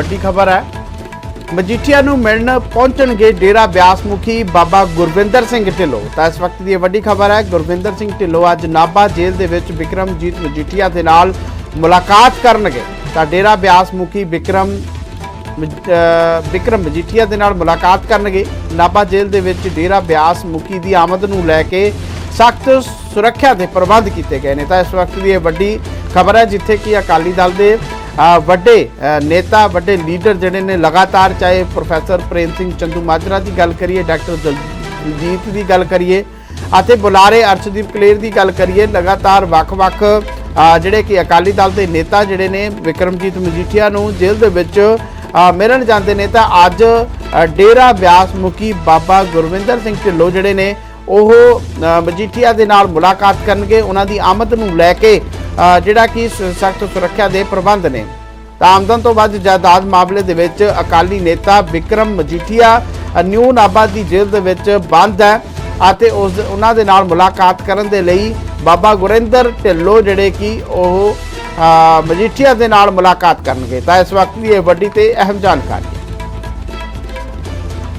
ਵੱਡੀ ਖਬਰ ਹੈ। ਮਜੀਠੀਆ ਨੂੰ ਮਿਲਣ ਪਹੁੰਚਣਗੇ ਡੇਰਾ ਬਿਆਸ ਮੁਖੀ ਬਾਬਾ ਗੁਰਵਿੰਦਰ ਸਿੰਘ ਢਿੱਲੋਂ। ਤਾਂ ਇਸ ਵਕਤ ਦੀ ਇਹ ਵੱਡੀ ਖਬਰ ਹੈ, ਗੁਰਵਿੰਦਰ ਸਿੰਘ ਢਿੱਲੋਂ ਅੱਜ ਨਾਭਾ ਜੇਲ੍ਹ ਦੇ ਵਿੱਚ ਵਿਕਰਮਜੀਤ ਮਜੀਠੀਆ ਦੇ ਨਾਲ ਮੁਲਾਕਾਤ ਕਰਨਗੇ। ਤਾਂ ਡੇਰਾ ਬਿਆਸ ਮੁਖੀ ਵਿਕਰਮ ਮਜ- ਵਿਕਰਮ ਮਜੀਠੀਆ ਦੇ ਨਾਲ ਮੁਲਾਕਾਤ ਕਰਨਗੇ। ਨਾਭਾ ਜੇਲ੍ਹ ਦੇ ਵਿੱਚ ਡੇਰਾ ਬਿਆਸ ਮੁਖੀ ਦੀ ਆਮਦ ਨੂੰ ਲੈ ਕੇ ਸਖਤ ਸੁਰੱਖਿਆ ਦੇ ਪ੍ਰਬੰਧ ਕੀਤੇ ਗਏ ਨੇ। ਤਾਂ ਇਸ ਵਕਤ ਦੀ ਇਹ ਵੱਡੀ ਖਬਰ ਹੈ, ਜਿੱਥੇ ਕਿ ਅਕਾਲੀ ਦਲ ਦੇ ਵੱਡੇ ਨੇਤਾ, ਵੱਡੇ ਲੀਡਰ ਜਿਹੜੇ ਨੇ ਲਗਾਤਾਰ ਚਾਹੇ ਪ੍ਰੋਫੈਸਰ ਪ੍ਰੇਮ ਸਿੰਘ ਚੰਦੂ ਮਾਜਰਾ ਦੀ ਗੱਲ ਕਰੀਏ, ਡਾਕਟਰ ਦਲਜੀਤ ਦੀ ਗੱਲ ਕਰੀਏ, ਅਤੇ ਬੁਲਾਰੇ ਅਰਸ਼ਦੀਪ ਕਲੇਰ ਦੀ ਗੱਲ ਕਰੀਏ, ਲਗਾਤਾਰ ਵੱਖ-ਵੱਖ ਜਿਹੜੇ ਕਿ ਅਕਾਲੀ ਦਲ ਦੇ ਨੇਤਾ ਜਿਹੜੇ ਨੇ, ਵਿਕਰਮਜੀਤ ਮਜੀਠੀਆ ਨੂੰ ਜੇਲ੍ਹ ਦੇ ਵਿੱਚ ਮਿਲਣ ਜਾਂਦੇ ਨੇ ਤਾਂ ਅੱਜ ਡੇਰਾ ਬਿਆਸ ਮੁਖੀ ਬਾਬਾ ਗੁਰਵਿੰਦਰ ਸਿੰਘ ਢਿੱਲੋਂ ਜਿਹੜੇ ਨੇ, ਉਹ ਮਜੀਠੀਆ ਦੇ ਨਾਲ ਮੁਲਾਕਾਤ ਕਰਨਗੇ, ਉਹਨਾਂ ਦੀ ਆਮਦ ਨੂੰ ਲੈ ਕੇ ਜਿਹੜਾ ਕਿ ਸਖਤ ਸੁਰੱਖਿਆ ਦੇ ਪ੍ਰਬੰਧ ਨੇ। ਤਾਂ ਆਮਦਨ ਤੋਂ ਵੱਧ ਜਾਇਦਾਦ ਮਾਮਲੇ ਦੇ ਵਿੱਚ ਅਕਾਲੀ ਨੇਤਾ ਵਿਕਰਮ ਮਜੀਠੀਆ ਨਿਊ ਨਾਭਾ ਦੀ ਜੇਲ੍ਹ ਦੇ ਵਿੱਚ ਬੰਦ ਹੈ ਅਤੇ ਉਸ, ਉਹਨਾਂ ਦੇ ਨਾਲ ਮੁਲਾਕਾਤ ਕਰਨ ਦੇ ਲਈ ਬਾਬਾ ਗੁਰਿੰਦਰ ਢਿੱਲੋਂ ਜਿਹੜੇ ਕਿ ਉਹ ਮਜੀਠੀਆ ਦੇ ਨਾਲ ਮੁਲਾਕਾਤ ਕਰਨਗੇ। ਤਾਂ ਇਸ ਵਕਤ ਦੀ ਇਹ ਵੱਡੀ ਤੇ ਅਹਿਮ ਜਾਣਕਾਰੀ।